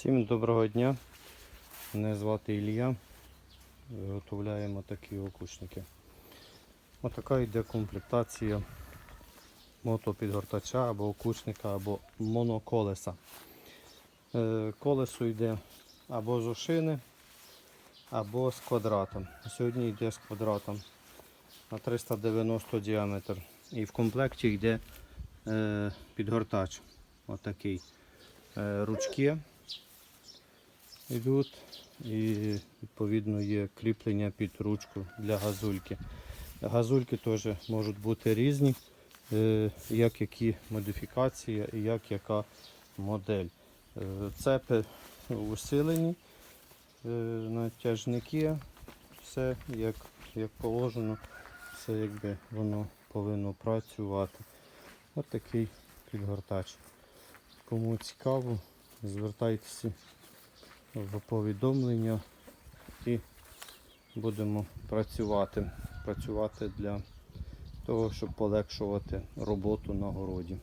Всім доброго дня. Мене звати Ілля. Виготовляємо такі окушники. Отака йде комплектація мотопідгортача або окушника, або моноколеса. Е, Колесо йде або з ошини, або з квадратом. Сьогодні йде з квадратом на 390 діаметр. І в комплекті йде е, підгортач. Отакий. Е, ручки йдуть і відповідно є кріплення під ручку для газульки. Газульки теж можуть бути різні, е, як які модифікації і як яка модель. Е, Цепи усилені, е, натяжники, все як, як положено, все якби воно повинно працювати. Ось такий підгортач. Кому цікаво, звертайтеся в повідомлення і будемо працювати. Працювати для того, щоб полегшувати роботу на городі.